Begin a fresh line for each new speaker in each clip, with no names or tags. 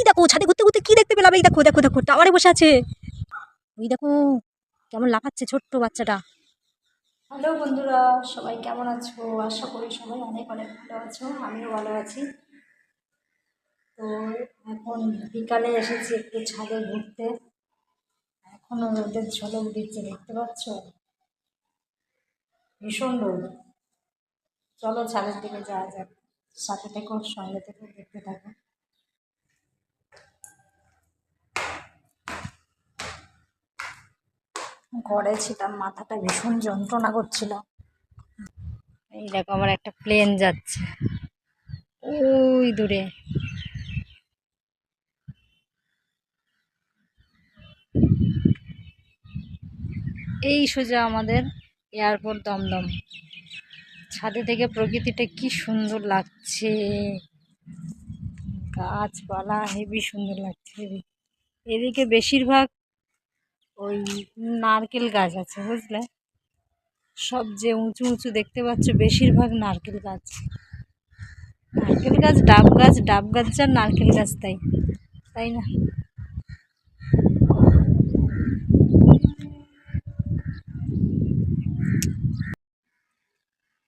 ওই দেখো, ছাদে ঘুরতে ঘুরতে কি দেখতে পেলাম? এই দেখো দেখো দেখো, টাওয়ারে বসে আছে। ওই দেখো, কেমন লাফাচ্ছে ছোট্ট বাচ্চাটা। হ্যালো বন্ধুরা, সবাই কেমন আছো? আশা করি সবাই অনেক অনেক ভালো আছো, আমিও ভালো আছি। তো এখন বিকালে এসেছি একটু ছাদে ঘুরতে। এখনও রোদের ঝলক দিচ্ছে, দেখতে পাচ্ছ? ভীষণ রোদ। চলো ছাদের দিকে যাওয়া যাক। সাথে থেকো, সঙ্গে থেকে, দেখতে থাকো। ঘরে ছিলাম, মাথাটা ভীষণ যন্ত্রণা করছিল। এই দেখো, আমার একটা প্লেন যাচ্ছে। ওই দূরে। এই সোজা আমাদের এয়ারপোর্ট দমদম। ছাদে থেকে প্রকৃতিটা কি সুন্দর লাগছে। গাছপালা হেবি সুন্দর লাগছে এদিকে বেশিরভাগ ওই নারকেল গাছ আছে, বুঝলে? সব যে উঁচু উঁচু দেখতে পাচ্ছ, বেশিরভাগ নারকেল গাছ। নারকেল গাছ, ডাব গাছ ডাব গাছ আর নারকেল গাছ তাই। তাই না?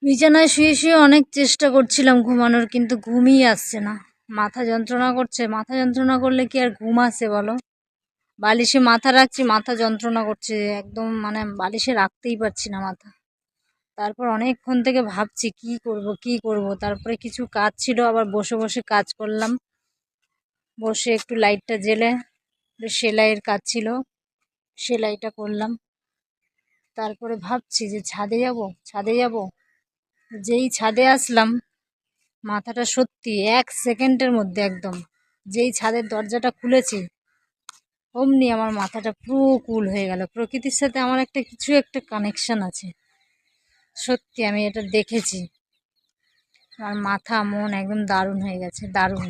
বিছানায় শুয়ে শুয়ে অনেক চেষ্টা করছিলাম ঘুমানোর, কিন্তু ঘুমই আসছে না। মাথা যন্ত্রণা করছে। মাথা যন্ত্রণা করলে কি আর ঘুম আসে বলো? বালিশে মাথা রাখছি, মাথা যন্ত্রণা করছে, একদম মানে বালিশে রাখতেই পারছি না মাথা। তারপর অনেকক্ষণ থেকে ভাবছি, কি করব কি করব? তারপরে কিছু কাজ ছিল, আবার বসে বসে কাজ করলাম। বসে একটু লাইটটা জেলে সেলাইয়ের কাজ ছিল, সেলাইটা করলাম। তারপরে ভাবছি যে ছাদে যাব ছাদে যাব। যেই ছাদে আসলাম, মাথাটা সত্যি এক সেকেন্ডের মধ্যে একদম, যেই ছাদের দরজাটা খুলেছি অমনি আমার মাথাটা পুরো কুল হয়ে গেল। প্রকৃতির সাথে আমার একটা কিছু একটা কানেকশন আছে। সত্যি আমি এটা দেখেছি। আমার মাথা, মন একদম দারুণ হয়ে গেছে, দারুণ।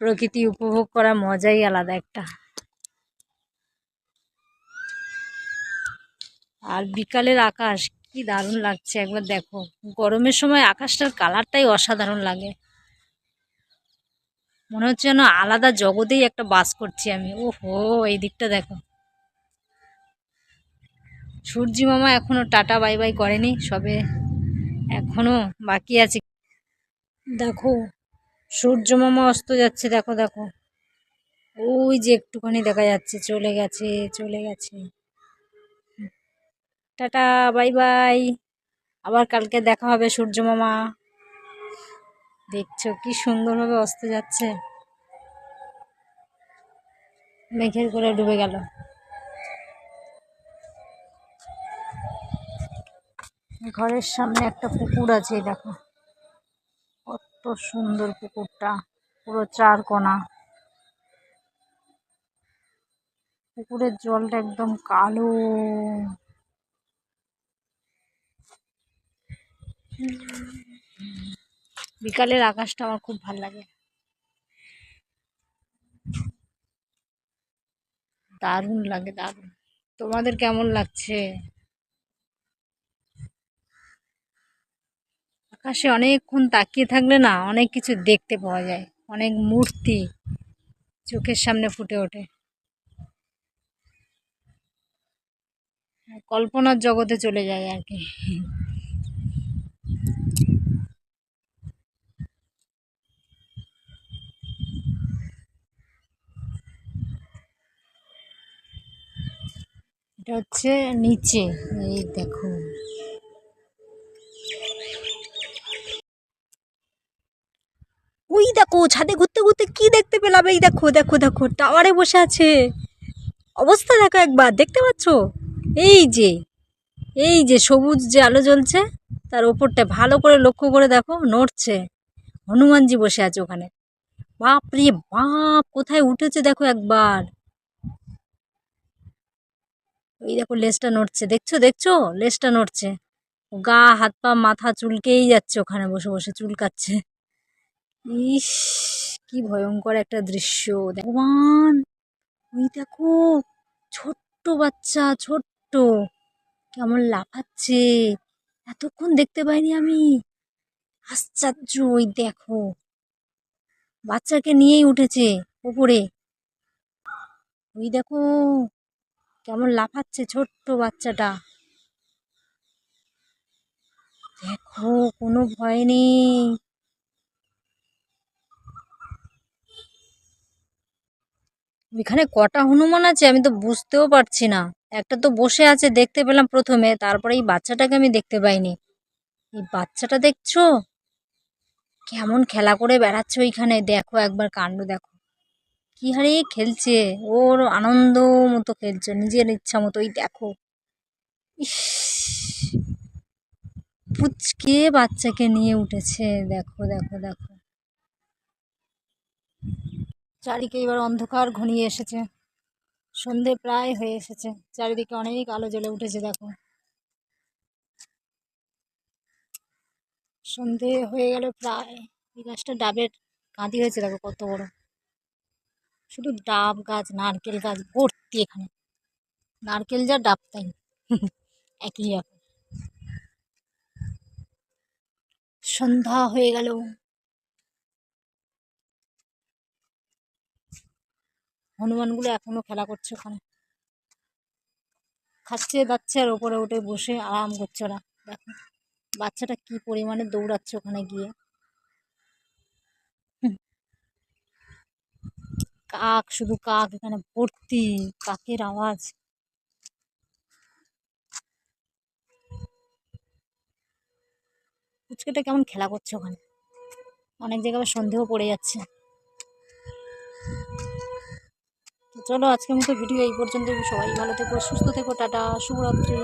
প্রকৃতি উপভোগ করা মজাই আলাদা একটা। আর বিকালের আকাশ, কি দারুণ লাগছে। একবার দেখো। গরমের সময় আকাশটার কালারটাই অসাধারণ লাগে। মনে হচ্ছে যেন আলাদা জগতেই একটা বাস করছি আমি। ও হো এই দিকটা দেখো। সূর্যি মামা এখনও টাটা, বাই বাই করেনি, সবে এখনও বাকি আছে। দেখো, সূর্য মামা অস্ত যাচ্ছে, দেখো দেখো। ওই যে একটুখানি দেখা যাচ্ছে, চলে গেছে চলে গেছে। Tata, bye bye. আবার কালকে দেখা হবে সূর্য মামা। দেখছ, কি সুন্দরভাবে অস্ত যাচ্ছে। মেঘের করে ডুবে গেল। ঘরের সামনে একটা পুকুর আছে দেখো। কত সুন্দর পুকুরটা, পুরো চার কোনা। পুকুরের জলটা একদম কালো। বিকালের আকাশটা আমার খুব ভালো লাগে। দারুণ লাগে, দারুণ। তোমাদের কেমন লাগছে? আকাশে অনেকক্ষণ তাকিয়ে থাকলে না অনেক কিছু দেখতে পাওয়া যায়। অনেক মূর্তি চোখের সামনে ফুটে ওঠে। কল্পনার জগতে চলে যায় আর কি। এটা হচ্ছে নিচে, এই দেখো। ওই দেখো, ছাদে ঘুরতে ঘুরতে কি দেখতে পেলাম? এই দেখো দেখো দেখো, টাওয়ারে বসে আছে। অবস্থা দেখো একবার, দেখতে পাচ্ছ? এই যে এই যে সবুজ যে আলো জ্বলছে, তার ওপরটা ভালো করে লক্ষ্য করে দেখো, নড়ছে। হনুমানজি বসে আছে ওখানে। বাপ রে বাপ, কোথায় উঠেছে দেখো একবার। এই দেখো লেজটা নড়ছে। দেখছ দেখছ? লেজটা নড়ছে। গা, হাত, পা, মাথা চুলকেই যাচ্ছে ওখানে বসে বসে চুলকাচ্ছে ইস, কি ভয়ঙ্কর একটা দৃশ্য। ভগবান! ওই দেখো, ছোট্ট বাচ্চা, ছোট্ট। কেমন লাফাচ্ছে। এতক্ষণ দেখতে পাইনি আমি। আশ্চর্য, ওই দেখো। বাচ্চাকে নিয়েই উঠেছে ওপরে। ওই দেখো কেমন লাফাচ্ছে ছোট্ট বাচ্চাটা। দেখো, কোনো ভয় নেই। এখানে কটা হনুমান আছে আমি তো বুঝতেও পারছি না। একটা তো বসে আছে দেখতে পেলাম প্রথমে, তারপরে এই বাচ্চাটাকে আমি দেখতে পাইনি। এই বাচ্চাটা দেখছ? কেমন খেলা করে বেড়াচ্ছে ওইখানে। দেখো, একবার কাণ্ড দেখো। কি হারে খেলছে? ওর আনন্দ মতো খেলছে, নিজের ইচ্ছা মতো। ওই দেখো। ইস। পুচকে বাচ্চাকে নিয়ে উঠেছে। দেখো দেখো দেখো। চারিদিকে এবার অন্ধকার ঘনিয়ে এসেছে। সন্ধে প্রায় হয়ে এসেছে। চারিদিকে অনেক আলো জ্বলে উঠেছে, দেখো। সন্ধে হয়ে গেল প্রায়। এই গাছটা ডাবের কাঁদি হয়েছে, দেখো কত বড়। শুধু ডাব গাছ, নারকেল গাছ ভর্তি এখানে। নারকেল যা ডাব, তাই একই ব্যাপার সন্ধ্যা হয়ে গেল। হনুমানগুলো এখনও খেলা করছে ওখানে। খাচ্ছে দাচ্ছে আর ওপরে উঠে বসে আরাম করছে ওরা। দেখো, বাচ্চাটা কি পরিমাণে দৌড়াচ্ছে ওখানে গিয়ে। কাক, শুধু কাক এখানে ভর্তি, কাকের আওয়াজ। পুচকেটা কেমন খেলা করছে ওখানে? অনেক জায়গায় আবার সন্দেহ পড়ে যাচ্ছে। চলো আজকের মতো ভিডিও এই পর্যন্ত সবাই ভালো থেকো, সুস্থ থেকো, টাটা, শুভরাত্রি।